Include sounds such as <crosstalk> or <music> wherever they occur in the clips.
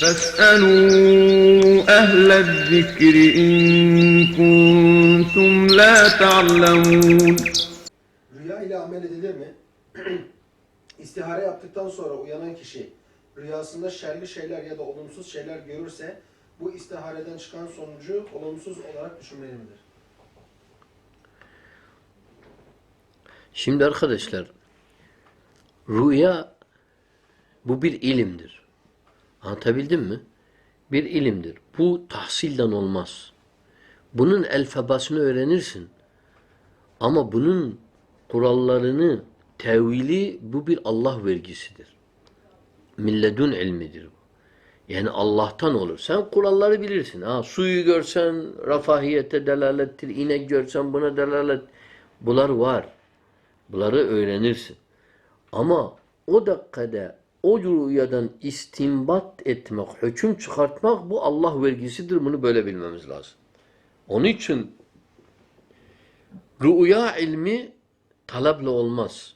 فاسألوا أهل الذكر إن كنتم لا تعلمون Rüya ile amel edilir mi? <clears throat> İstihare yaptıktan sonra uyanan kişi rüyasında şerli şeyler ya da olumsuz şeyler görürse bu istihareden çıkan sonucu olumsuz olarak düşünmeli midir? Şimdi arkadaşlar rüya bu bir ilimdir. Anlatabildim mi? Bir ilimdir. Bu tahsilden olmaz. Bunun elfabasını öğrenirsin. Ama bunun kurallarını, tevili bu bir Allah vergisidir. Milledun ilmidir bu. Yani Allah'tan olur. Sen kuralları bilirsin. Ha, suyu görsen rafahiyete delalettir. İnek görsen buna delalet. Bunlar var. Bunları öğrenirsin. Ama o dakikada o rüyadan istinbat etmek, hüküm çıkartmak bu Allah vergisidir. Bunu böyle bilmemiz lazım. Onun için rüya ilmi taleple olmaz.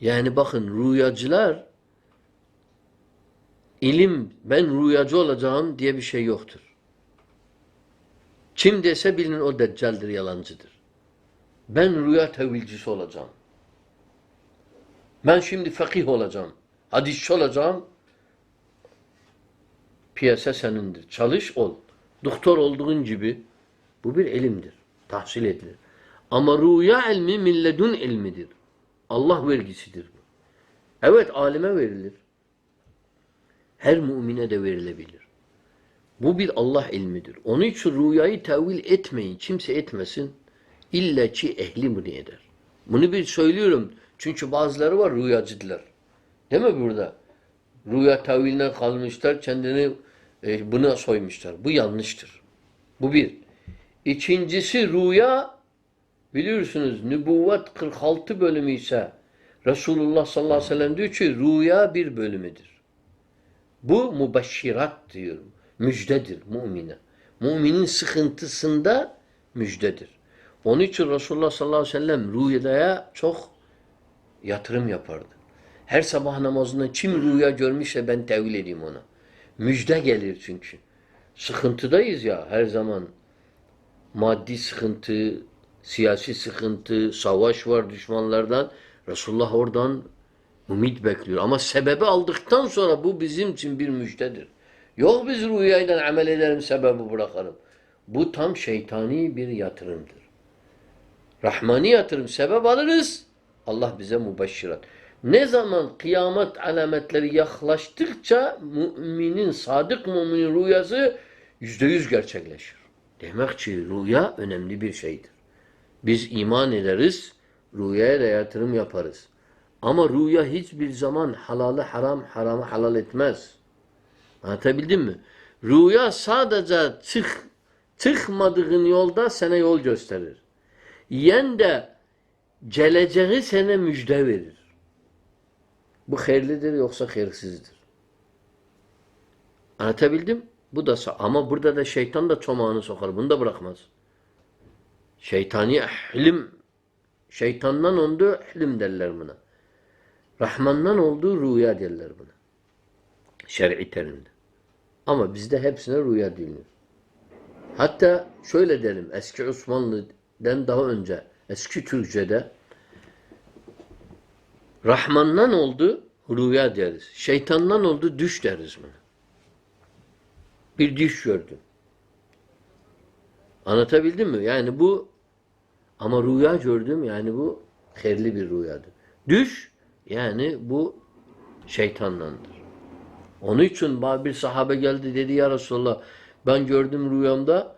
Yani bakın rüyacılar ilim ben rüyacı olacağım diye bir şey yoktur. Kim dese bilin o deccaldir, yalancıdır. Ben rüya tevilcisi olacağım. Ben şimdi fakih olacağım. Hadisçi olacağım. Piyasa senindir. Çalış ol. Doktor olduğun gibi bu bir ilimdir. Tahsil edilir. Ama rüya ilmi milledun ilmidir. Allah vergisidir bu. Evet alime verilir. Her mümine de verilebilir. Bu bir Allah ilmidir. Onun için rüyayı tevil etmeyin. Kimse etmesin. İlla ki ehli bunu eder. Bunu bir söylüyorum. Çünkü bazıları var rüyacıdılar. Değil mi burada? Rüya teviline kalmışlar. Kendini e, buna soymuşlar. Bu yanlıştır. Bu bir. İkincisi rüya biliyorsunuz nübüvvet 46 bölümü ise Resulullah sallallahu aleyhi ve sellem diyor ki rüya bir bölümüdür. Bu mübeşşirat diyorum. Müjdedir mümine. Müminin sıkıntısında müjdedir. Onun için Resulullah sallallahu aleyhi ve sellem rüyaya çok yatırım yapardı. Her sabah namazında kim rüya görmüşse ben tevil edeyim ona. Müjde gelir çünkü. Sıkıntıdayız ya her zaman. Maddi sıkıntı, siyasi sıkıntı, savaş var düşmanlardan. Resulullah oradan ümit bekliyor. Ama sebebi aldıktan sonra bu bizim için bir müjdedir. Yok biz rüyayla amel ederim sebebi bırakalım. Bu tam şeytani bir yatırımdır. Rahmani yatırım sebep alırız. Allah bize mübeşşirat. Ne zaman kıyamet alametleri yaklaştıkça müminin, sadık müminin rüyası yüzde yüz gerçekleşir. Demek ki rüya önemli bir şeydir. Biz iman ederiz, rüyaya da yatırım yaparız. Ama rüya hiçbir zaman halalı haram, haramı halal etmez. Anlatabildim mi? Rüya sadece çık, çıkmadığın yolda sana yol gösterir. Yen de geleceği sana müjde verir. Bu hayırlıdır yoksa hayırsızdır. Anlatabildim? Bu da ama burada da şeytan da çomağını sokar. Bunu da bırakmaz. Şeytani ihlim şeytandan olduğu ihlim derler buna. Rahmandan olduğu rüya derler buna. Şer'i terimde. Ama bizde hepsine rüya deniliyor. Hatta şöyle derim eski Osmanlı'dan daha önce eski Türkçe'de Rahmandan oldu rüya deriz. Şeytandan oldu düş deriz buna. Bir düş gördüm. Anlatabildim mi? Yani bu ama rüya gördüm yani bu hayırlı bir rüyadır. Düş yani bu şeytandandır. Onun için bir sahabe geldi dedi ya Resulallah ben gördüm rüyamda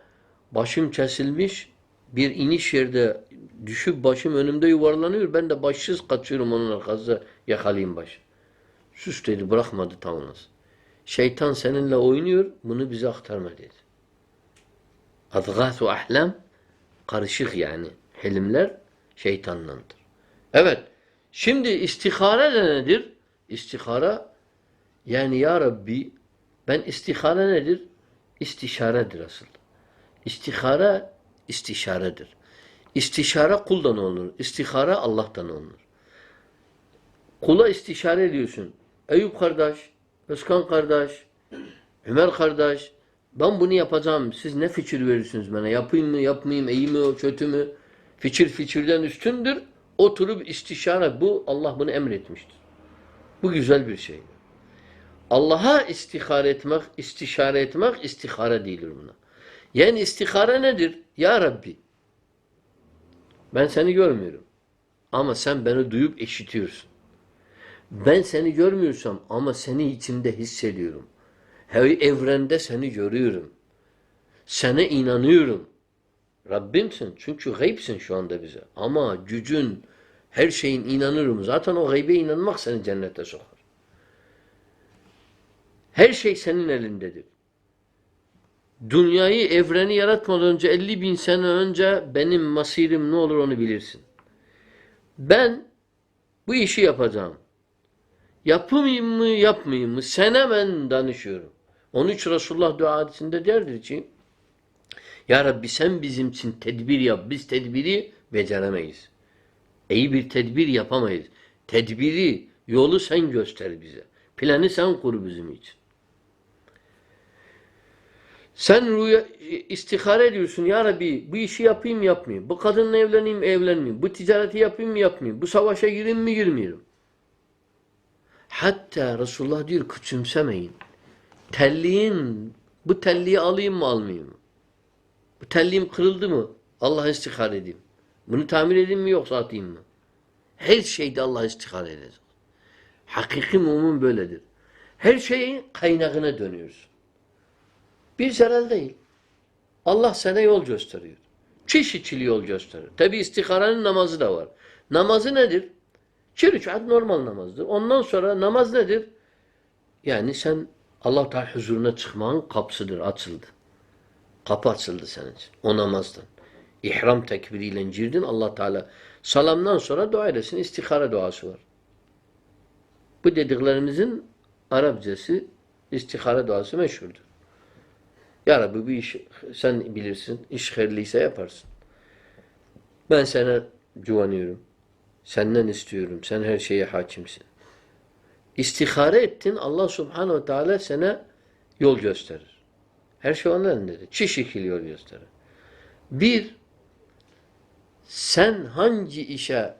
başım kesilmiş bir iniş yerde düşüp başım önümde yuvarlanıyor. Ben de başsız kaçıyorum onun arkasında yakalayayım başı. Sus dedi bırakmadı tanrınız. Şeytan seninle oynuyor bunu bize aktarma dedi. Adgâtu ahlem karışık yani. Hilimler şeytandandır. Evet. Şimdi istihare de nedir? İstihara yani ya Rabbi ben istihare nedir? İstişaredir aslında. İstihara istişaredir. İstişare kuldan olunur. İstihara Allah'tan olunur. Kula istişare ediyorsun. Eyüp kardeş, Özkan kardeş, Ömer kardeş ben bunu yapacağım. Siz ne fikir verirsiniz bana? Yapayım mı, yapmayayım, iyi mi, kötü mü? Fikir fikirden üstündür. Oturup istişare. Bu Allah bunu emretmiştir. Bu güzel bir şey. Allah'a istihare etmek, istişare etmek istihare değildir buna. Yani istihare nedir? Ya Rabbi ben seni görmüyorum. Ama sen beni duyup eşitiyorsun. Ben seni görmüyorsam ama seni içimde hissediyorum. Her evrende seni görüyorum. Sana inanıyorum. Rabbimsin. Çünkü gaybsin şu anda bize. Ama gücün, her şeyin inanırım. Zaten o gaybe inanmak seni cennete sokar. Her şey senin elindedir. Dünyayı, evreni yaratmadan önce 50 bin sene önce benim masirim ne olur onu bilirsin. Ben bu işi yapacağım. Yapayım mı yapmayayım mı? Sana ben danışıyorum. Onun için Resulullah duasında derdir ki Ya Rabbi sen bizim için tedbir yap. Biz tedbiri beceremeyiz. İyi bir tedbir yapamayız. Tedbiri, yolu sen göster bize. Planı sen kur bizim için. Sen rüya, istihare ediyorsun. Ya Rabbi bu işi yapayım yapmayayım. Bu kadınla evleneyim evlenmeyeyim. Bu ticareti yapayım mı yapmayayım. Bu savaşa gireyim mi girmeyeyim. Hatta Resulullah diyor küçümsemeyin. Telliğin bu telliği alayım mı almayayım mı? Bu telliğim kırıldı mı? Allah'a istihare edeyim. Bunu tamir edeyim mi yoksa atayım mı? Her şeyde Allah'a istihare edeceğiz. Hakiki mümin böyledir. Her şeyin kaynağına dönüyorsun. Bir zarar değil. Allah sana yol gösteriyor. Çeşitli yol gösterir. Tabi istiharenin namazı da var. Namazı nedir? İki rükat normal namazdır. Ondan sonra namaz nedir? Yani sen Allah Teala huzuruna çıkmanın kapısıdır, açıldı. Kapı açıldı senin için. O namazdan. İhram tekbiriyle girdin Allah Teala. Salamdan sonra dua edesin. İstihare duası var. Bu dediklerimizin Arapçası istihare duası meşhurdur. Ya Rabbi bu iş sen bilirsin. İş hayırlıysa yaparsın. Ben sana güveniyorum. Senden istiyorum. Sen her şeye hakimsin. İstihare ettin. Allah subhanehu ve teala sana yol gösterir. Her şey onun elindedir. Çi şekil yol gösterir. Bir, sen hangi işe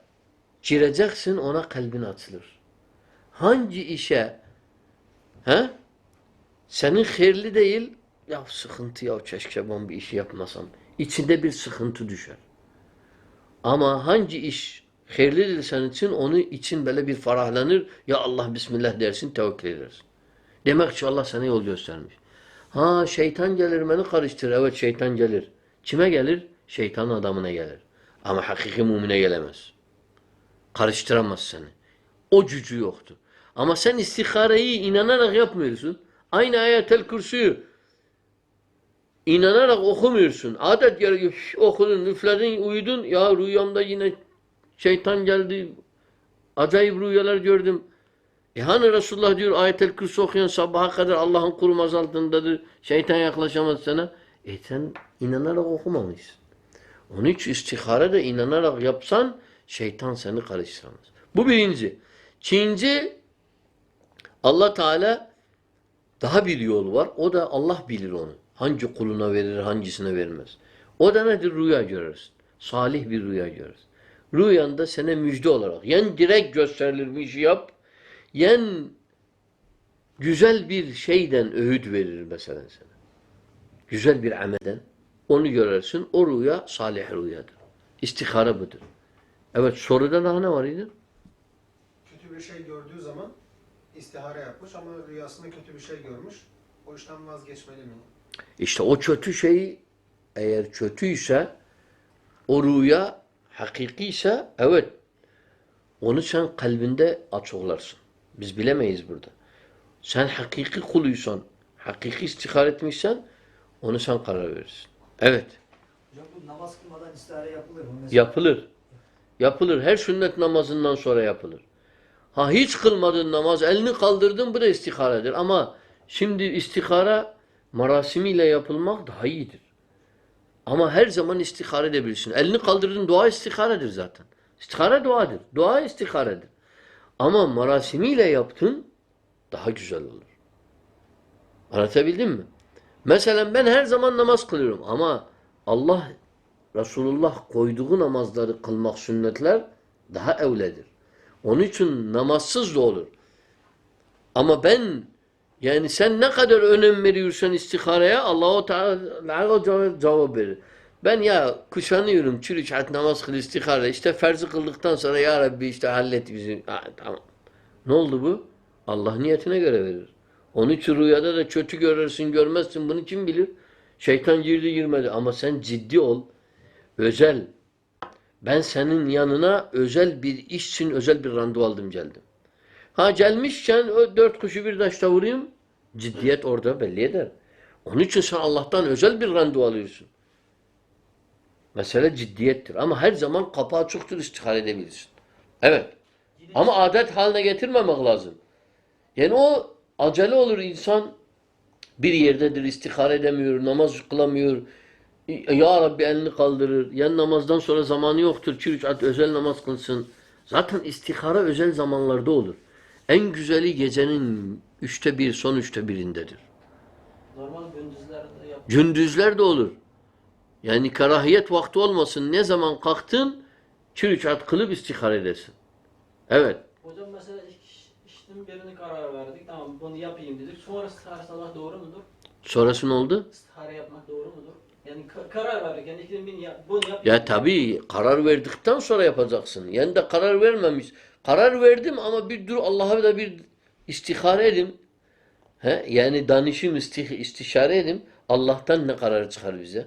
gireceksin ona kalbin açılır. Hangi işe he? senin hayırlı değil ya sıkıntı ya keşke ben bir işi yapmasam. İçinde bir sıkıntı düşer. Ama hangi iş hayırlıdır senin için onu için böyle bir ferahlanır. Ya Allah Bismillah dersin tevekkül edersin. Demek ki Allah sana yol göstermiş. Ha şeytan gelir beni karıştırır. Evet şeytan gelir. Kime gelir? Şeytan adamına gelir. Ama hakiki mumine gelemez. Karıştıramaz seni. O gücü yoktur. Ama sen istihareyi inanarak yapmıyorsun. Aynı ayetel kürsüyü inanarak okumuyorsun. Adet gereği okudun, üfledin, uyudun. Ya rüyamda yine şeytan geldi. Acayip rüyalar gördüm. E hani Resulullah diyor ayetel kürsü okuyan sabaha kadar Allah'ın kurmaz altındadır. Şeytan yaklaşamaz sana. E sen inanarak okumamışsın. Onun için istihare de inanarak yapsan şeytan seni karıştıramaz. Bu birinci. İkinci Allah Teala daha bir yol var. O da Allah bilir onu. Hangi kuluna verir, hangisine vermez. O da nedir? Rüya görürsün. Salih bir rüya görürsün. Rüyanda sana müjde olarak. Yen direkt gösterilir bir işi yap. Yen güzel bir şeyden öğüt verir mesela sana. Güzel bir amelden. Onu görürsün. O rüya salih rüyadır. İstihare budur. Evet soruda daha ne var idi? Kötü bir şey gördüğü zaman istihare yapmış ama rüyasında kötü bir şey görmüş. O işten vazgeçmeli mi? İşte o kötü şey eğer kötüyse o rüya hakikiyse evet onu sen kalbinde açıklarsın. Biz bilemeyiz burada. Sen hakiki kuluysan, hakiki istihar etmişsen onu sen karar verirsin. Evet. Hocam bu namaz kılmadan istihare yapılır mı? Mesela Yapılır. Yapılır. Her sünnet namazından sonra yapılır. Ha hiç kılmadın namaz, elini kaldırdın bu da istiharedir. Ama şimdi istihara marasimiyle yapılmak daha iyidir. Ama her zaman istihare edebilirsin. Elini kaldırdın dua istiharedir zaten. İstihare duadır. Dua istiharedir. Ama marasimiyle yaptın daha güzel olur. Anlatabildim mi? Mesela ben her zaman namaz kılıyorum ama Allah Resulullah koyduğu namazları kılmak sünnetler daha evledir. Onun için namazsız da olur. Ama ben yani sen ne kadar önem veriyorsan istihareye Allah-u Teala cevap, verir. Ben ya kuşanıyorum çürük hat namaz kıl istihare. İşte ferzi kıldıktan sonra ya Rabbi işte hallet bizi. Ha, tamam. Ne oldu bu? Allah niyetine göre verir. Onun için rüyada da kötü görürsün görmezsin bunu kim bilir? Şeytan girdi girmedi ama sen ciddi ol. Özel. Ben senin yanına özel bir iş için özel bir randevu aldım geldim. Ha gelmişken o dört kuşu bir taşta vurayım. Ciddiyet orada belli eder. Onun için sen Allah'tan özel bir randevu alıyorsun. Mesele ciddiyettir. Ama her zaman kapı açıktır istihare edebilirsin. Evet. Ama adet haline getirmemek lazım. Yani o acele olur insan bir yerdedir, istihare edemiyor, namaz kılamıyor. Ya Rabbi elini kaldırır. Yani namazdan sonra zamanı yoktur. Rekat özel namaz kılsın. Zaten istihara özel zamanlarda olur. En güzeli gecenin üçte bir, son üçte birindedir. Normal gündüzlerde yap. Gündüzler de olur. Yani karahiyet vakti olmasın. Ne zaman kalktın, rekat kılıp istihare edesin. Evet. Hocam mesela iş- işin birini karar verdik. Tamam bunu yapayım dedik. Sonra istihare salmak doğru mudur? Sonrası ne oldu? İstihare yapmak doğru mudur? Yani karar. Yani yap, bunu. Ya tabii karar verdikten sonra yapacaksın. Yani de karar vermemiş. Karar verdim ama bir dur Allah'a da bir istihare edin. He? Yani danışım istih istişare edin. Allah'tan ne karar çıkar bize?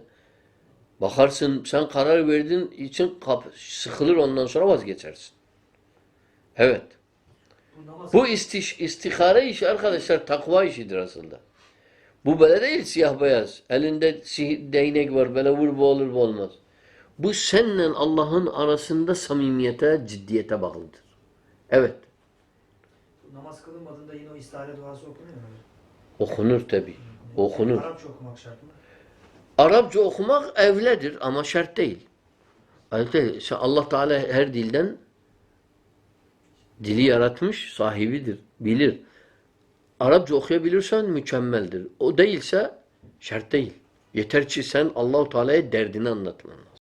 Bakarsın sen karar verdin için sıkılır ondan sonra vazgeçersin. Evet. Bu Bu istiş, istihare işi arkadaşlar takva işidir aslında. Bu böyle değil siyah beyaz. Elinde değnek var böyle vur bu olur bu olmaz. Bu seninle Allah'ın arasında samimiyete, ciddiyete bağlıdır. Evet. namaz kılınmadığında yine o istihare duası okunuyor mu? Okunur tabi. Okunur. Arapça okumak şart mı? Arapça okumak evledir ama şart değil. Allah Teala her dilden dili yaratmış, sahibidir, bilir. Arapça okuyabilirsen mükemmeldir. O değilse şart değil. Yeter ki sen Allahu Teala'ya derdini anlatman lazım.